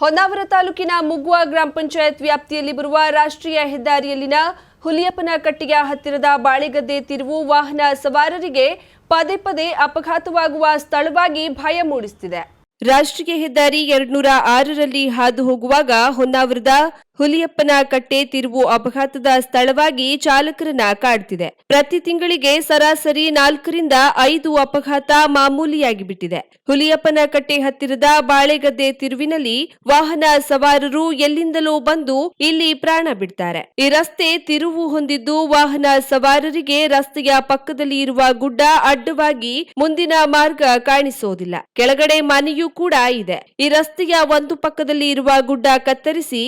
ಹೊನ್ನಾವರ ತಾಲೂಕಿನ ಮುಗುವ ಗ್ರಾಮ ಪಂಚಾಯತ್ ವ್ಯಾಪ್ತಿಯಲ್ಲಿ ಬರುವ ರಾಷ್ಟ್ರೀಯ ಹೆದ್ದಾರಿಯಲ್ಲಿನ ಹುಲಿಯಪ್ಪನ ಕಟ್ಟಿಗೆ ಹತ್ತಿರದ ಬಾಳೆಗದ್ದೆ ತಿರುವು ವಾಹನ ಸವಾರರಿಗೆ ಪದೇ ಪದೇ ಅಪಘಾತವಾಗುವ ಸ್ಥಳವಾಗಿ ಭಯ ಮೂಡಿಸುತ್ತಿದೆ ರಾಷ್ಟ್ರೀಯ ಹೆದ್ದಾರಿ ಎರಡ್ನೂರ ಆರರಲ್ಲಿ ಹಾದು ಹೋಗುವಾಗ ಹೊನ್ನಾವರದ ಹುಲಿಯಪ್ಪನ ಕಟ್ಟೆ ತಿರುವು ಅಪಘಾತದ ಸ್ಥಳವಾಗಿ ಚಾಲಕರನ್ನ ಕಾಡ್ತಿದೆ. ಪ್ರತಿ ತಿಂಗಳಿಗೆ ಸರಾಸರಿ ನಾಲ್ಕರಿಂದ ಐದು ಅಪಘಾತ ಮಾಮೂಲಿಯಾಗಿ ಬಿಟ್ಟಿದೆ ಹುಲಿಯಪ್ಪನ ಕಟ್ಟೆ ಹತ್ತಿರದ ಬಾಳೆಗದ್ದೆ ತಿರುವಿನಲ್ಲಿ ವಾಹನ ಸವಾರರು ಎಲ್ಲಿಂದಲೂ ಬಂದು ಇಲ್ಲಿ ಪ್ರಾಣ ಬಿಡ್ತಾರೆ. ಈ ರಸ್ತೆ ತಿರುವು ಹೊಂದಿದ್ದು ವಾಹನ ಸವಾರರಿಗೆ ರಸ್ತೆಯ ಪಕ್ಕದಲ್ಲಿ ಇರುವ ಗುಡ್ಡ ಅಡ್ಡವಾಗಿ ಮುಂದಿನ ಮಾರ್ಗ ಕಾಣಿಸೋದಿಲ್ಲ. ಕೆಳಗಡೆ ಮನೆಯೂ ಕೂಡ ಇದೆ. ಈ ರಸ್ತೆಯ ಒಂದು ಪಕ್ಕದಲ್ಲಿ ಇರುವ ಗುಡ್ಡ ಕತ್ತರಿಸಿ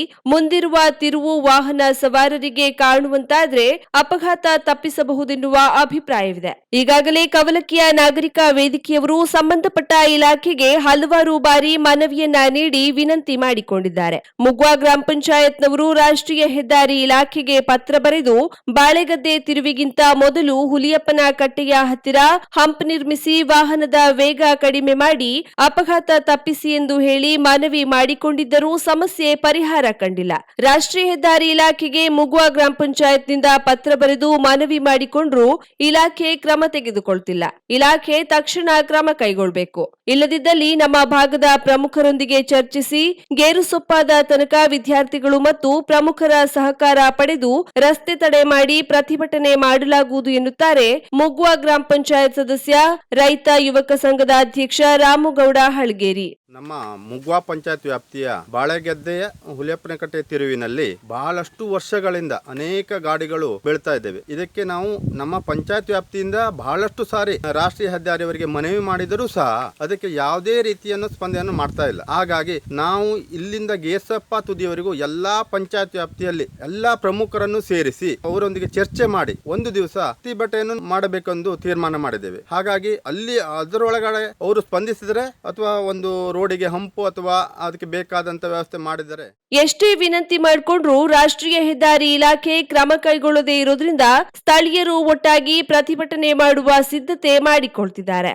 ಮುಂದಿರುವ ತಿರುವು ವಾಹನ ಸವಾರರಿಗೆ ಕಾಣುವಂತಾದ್ರೆ ಅಪಘಾತ ತಪ್ಪಿಸಬಹುದೆನ್ನುವ ಅಭಿಪ್ರಾಯವಿದೆ. ಈಗಾಗಲೇ ಕವಲಕ್ಕಿಯ ನಾಗರಿಕ ವೇದಿಕೆಯವರು ಸಂಬಂಧಪಟ್ಟ ಇಲಾಖೆಗೆ ಹಲವಾರು ಬಾರಿ ಮನವಿಯನ್ನ ನೀಡಿ ವಿನಂತಿ ಮಾಡಿಕೊಂಡಿದ್ದಾರೆ. ಮುಗ್ವಾ ಗ್ರಾಮ ಪಂಚಾಯತ್ನವರು ರಾಷ್ಟ್ರೀಯ ಹೆದ್ದಾರಿ ಇಲಾಖೆಗೆ ಪತ್ರ ಬರೆದು ಬಾಳೆಗದ್ದೆ ತಿರುವಿಗಿಂತ ಮೊದಲು ಹುಲಿಯಪ್ಪನ ಕಟ್ಟೆಯ ಹತ್ತಿರ ಹಂಪ್ ನಿರ್ಮಿಸಿ ವಾಹನದ ವೇಗ ಕಡಿಮೆ ಮಾಡಿ ಅಪಘಾತ ತಪ್ಪಿಸಿ ಎಂದು ಹೇಳಿ ಮನವಿ ಮಾಡಿಕೊಂಡಿದ್ದರೂ ಸಮಸ್ಯೆ ಪರಿಹಾರ ಕಂಡಿಲ್ಲ. ರಾಷ್ಟ್ರೀಯ ಹೆದ್ದಾರಿ ಇಲಾಖೆಗೆ ಮುಗುವ ಗ್ರಾಮ ಪಂಚಾಯತ್ನಿಂದ ಪತ್ರ ಬರೆದು ಮನವಿ ಮಾಡಿಕೊಂಡ್ರೂ ಇಲಾಖೆ ಕ್ರಮ ತೆಗೆದುಕೊಳ್ತಿಲ್ಲ. ಇಲಾಖೆ ತಕ್ಷಣ ಕ್ರಮ ಕೈಗೊಳ್ಳಬೇಕು ಇಲ್ಲದಿದ್ದಲ್ಲಿ ನಮ್ಮ ಭಾಗದ ಪ್ರಮುಖರೊಂದಿಗೆ ಚರ್ಚಿಸಿ ಗೇರುಸೊಪ್ಪಾದ ತನಕ ವಿದ್ಯಾರ್ಥಿಗಳು ಮತ್ತು ಪ್ರಮುಖರ ಸಹಕಾರ ಪಡೆದು ರಸ್ತೆ ತಡೆ ಮಾಡಿ ಪ್ರತಿಭಟನೆ ಮಾಡಲಾಗುವುದು ಎನ್ನುತ್ತಾರೆ ಮುಗ್ವಾ ಗ್ರಾಮ ಪಂಚಾಯತ್ ಸದಸ್ಯ ರೈತ ಯುವಕ ಸಂಘದ ಅಧ್ಯಕ್ಷ ರಾಮುಗೌಡ ಹಳಗೇರಿ. ನಮ್ಮ ಮುಗ್ವಾ ಪಂಚಾಯತ್ ವ್ಯಾಪ್ತಿಯ ಬಾಳೆಗೆದ್ದೆಯ ಹುಲಿಯಪ್ಪನಕಟ್ಟೆ ತಿರುವಿನಲ್ಲಿ ಬಹಳಷ್ಟು ವರ್ಷಗಳಿಂದ ಅನೇಕ ಗಾಡಿಗಳು ಬೀಳ್ತಾ ಇದ್ದೇವೆ. ಇದಕ್ಕೆ ನಾವು ನಮ್ಮ ಪಂಚಾಯತ್ ವ್ಯಾಪ್ತಿಯಿಂದ ಬಹಳಷ್ಟು ಸಾರಿ ರಾಷ್ಟ್ರೀಯ ಹೆದ್ದಾರಿಯವರಿಗೆ ಮನವಿ ಮಾಡಿದರೂ ಸಹ ಅದಕ್ಕೆ ಯಾವುದೇ ರೀತಿಯನ್ನು ಸ್ಪಂದನೆಯನ್ನು ಮಾಡ್ತಾ ಇಲ್ಲ. ಹಾಗಾಗಿ ನಾವು ಇಲ್ಲಿಂದ ಗೇಸಪ್ಪ ತುದಿಯವರೆಗೂ ಎಲ್ಲಾ ಪಂಚಾಯತ್ ವ್ಯಾಪ್ತಿಯಲ್ಲಿ ಎಲ್ಲಾ ಪ್ರಮುಖರನ್ನು ಸೇರಿಸಿ ಅವರೊಂದಿಗೆ ಚರ್ಚೆ ಮಾಡಿ ಒಂದು ದಿವಸ ಪ್ರತಿಭಟನೆಯನ್ನು ಮಾಡಬೇಕೆಂದು ತೀರ್ಮಾನ ಮಾಡಿದ್ದೇವೆ. ಹಾಗಾಗಿ ಅಲ್ಲಿ ಅದರೊಳಗಡೆ ಅವರು ಸ್ಪಂದಿಸಿದರೆ ಅಥವಾ ಒಂದು ರೋಡಿಗೆ ಹಂಪು ಅಥವಾ ಅದಕ್ಕೆ ಬೇಕಾದಂತ ವ್ಯವಸ್ಥೆ ಮಾಡಿದರೆ. ಎಷ್ಟೇ ವಿನಂತಿ ಮಾಡಿಕೊಂಡ್ರು ರಾಷ್ಟ್ರೀಯ ಹೆದ್ದಾರಿ ಇಲಾಖೆ ಕ್ರಮ ಕೈಗೊಳ್ಳದೇ ಇರೋದ್ರಿಂದ ಸ್ಥಳೀಯರು ಒಟ್ಟಾಗಿ ಪ್ರತಿಭಟನೆ ಮಾಡುವ ಸಿದ್ಧತೆ ಮಾಡಿಕೊಳ್ತಿದ್ದಾರೆ.